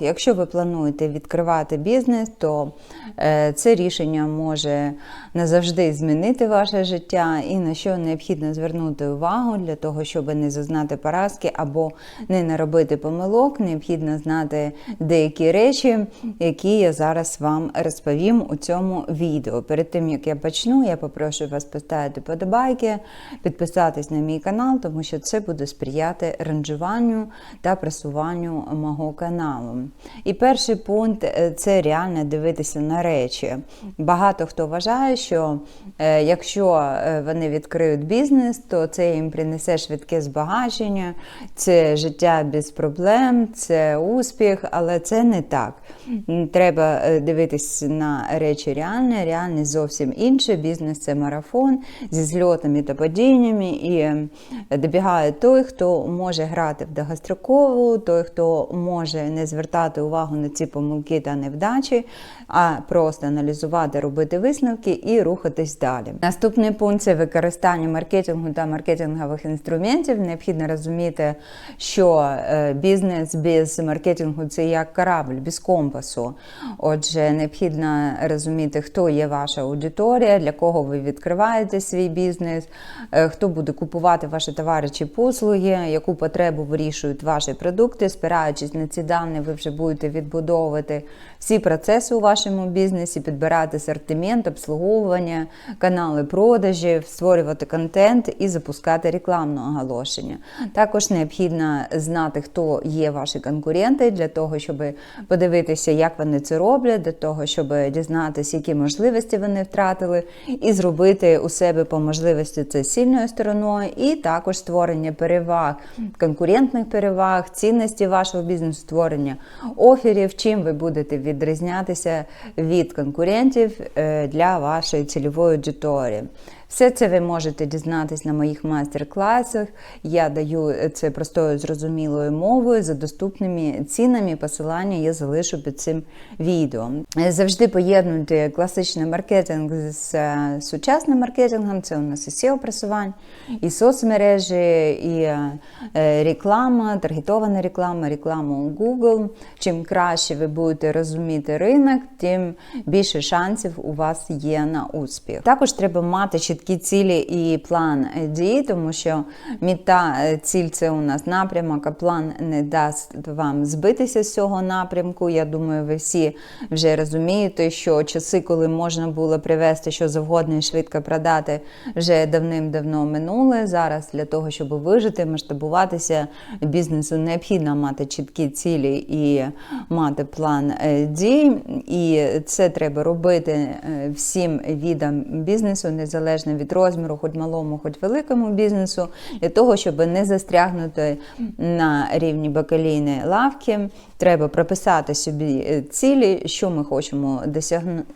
Якщо ви плануєте відкривати бізнес, то е, це рішення може назавжди змінити ваше життя і на що необхідно звернути увагу для того, щоб не зазнати поразки або не наробити помилок, необхідно знати деякі речі, які я зараз вам розповім у цьому відео. Перед тим як я почну, я попрошу вас поставити подобайки, підписатись на мій канал, тому що це буде сприяти ранжуванню та просуванню мого каналу. І перший пункт е, це реально дивитися на речі. Багато хто вважає, що е, якщо е, вони відкриють бізнес, то це їм принесе швидке збагачення, це життя без проблем, це успіх, але це не так. Треба дивитись на речі реальні, реальність зовсім інше. Бізнес це марафон зі зльотами та падіннями, і добігає той, хто може грати в довгострокову, той, хто може не звертати увагу на ці помилки та невдачі, а просто аналізувати, робити висновки і рухатись далі. Наступний пункт це використання маркетингу та маркетингових інструментів. Необхідно розуміти, що е, бізнес без маркетингу це як корабль без компасу. Отже, необхідно розуміти, хто є ваша аудиторія, для кого ви відкриваєте свій бізнес, е, хто буде купувати ваші товари чи послуги, яку потребу вирішують ваші продукти. Спираючись на ці дані, ви вже будете відбудовувати всі процеси у вашому бізнесі, підбирати асортимент, обслуговування, канали продажів, створювати контент і запускати рекламне оголошення. Також необхідно знати, хто є ваші конкуренти, для того, щоб подивитися, як вони це роблять, для того, щоб дізнатися, які можливості вони втратили, і зробити у себе по можливості це сильною стороною, і також створення переваг, конкурентних переваг, цінності вашого бізнесу, створення оферів, чим ви будете відрізнятися від конкурентів е, для вашої цільової аудиторії. Все це ви можете дізнатись на моїх майстер-класах. Я даю це простою зрозумілою мовою за доступними цінами. Посилання я залишу під цим відео. Завжди поєднуйте класичний маркетинг з е, сучасним маркетингом. Це у нас і seo просування і соцмережі, і е, реклама, таргетована реклама, реклама у Google. Чим краще ви будете розуміти ринок, тим більше шансів у вас є на успіх. Також треба мати чіткі цілі і план дій, тому що мета е, ціль це у нас напрямок, а план не дасть вам збитися з цього напрямку. Я думаю, ви всі вже розумієте, що часи, коли можна було привезти що завгодно і швидко продати, вже давним-давно минули. Зараз для того, щоб вижити, масштабуватися бізнесу, необхідно мати чіткі цілі і мати план е, дій. І це треба робити е, всім відам бізнесу, незалежно від розміру, хоч малому, хоч великому бізнесу, для того, щоб не застрягнути на рівні бакалійної лавки. Треба прописати собі е, цілі, що ми хочемо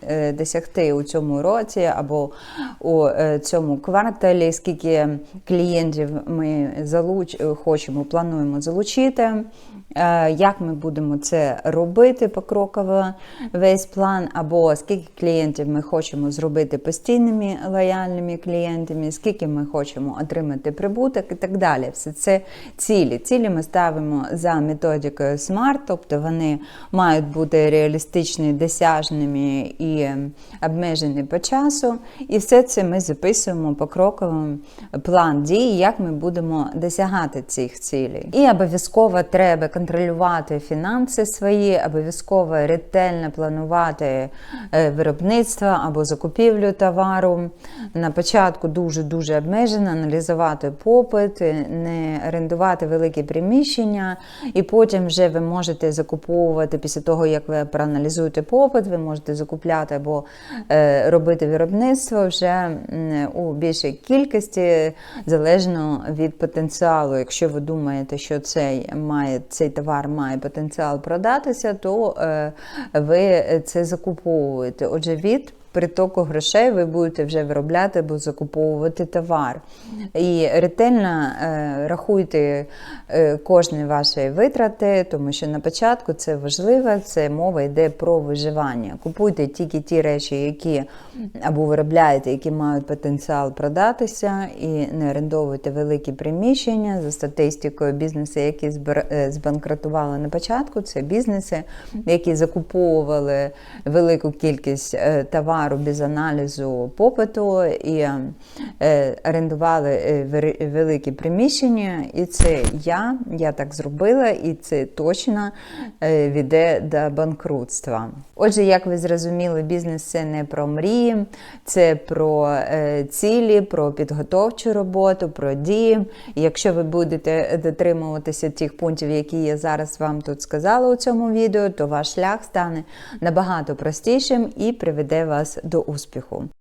е, досягти у цьому році або у е, цьому кварталі, скільки клієнтів ми залуч... хочемо, плануємо залучити. Е, Як ми будемо це робити покроково, весь план, або скільки клієнтів ми хочемо зробити постійними лояльними клієнтами, скільки ми хочемо отримати прибуток і так далі. Все це цілі. Цілі ми ставимо за методикою SMART, тобто вони мають бути реалістичні, досяжними і обмежені по часу. І все це ми записуємо покроково план дій, як ми будемо досягати цих цілей. І обов'язково треба контролювати фінанси свої, обов'язково ретельно планувати е, виробництво або закупівлю товару. На початку дуже-дуже обмежено аналізувати попит, не орендувати великі приміщення, і потім вже ви можете закуповувати після того, як ви проаналізуєте попит, ви можете закупляти або е, робити виробництво вже у більшій кількості, залежно від потенціалу. Якщо ви думаєте, що цей має цей товар має потенціал продатися, то е, ви це закуповуєте. Отже, від притоку грошей ви будете вже виробляти або закуповувати товар. І ретельно е, рахуйте е, кожні ваші витрати, тому що на початку це важливо, це мова йде про виживання. Купуйте тільки ті речі, які або виробляєте, які мають потенціал продатися, і не орендовуйте великі приміщення за статистикою бізнеси, які е, збанкрутували на початку. Це бізнеси, які закуповували велику кількість е, товару без аналізу попиту і е, орендували е, великі приміщення. І це я, я так зробила, і це точно е, веде до банкрутства. Отже, як ви зрозуміли, бізнес це не про мрії, це про цілі, про підготовчу роботу, про дії. Якщо ви будете дотримуватися тих пунктів, які я зараз вам тут сказала у цьому відео, то ваш шлях стане набагато простішим і приведе вас до успіху.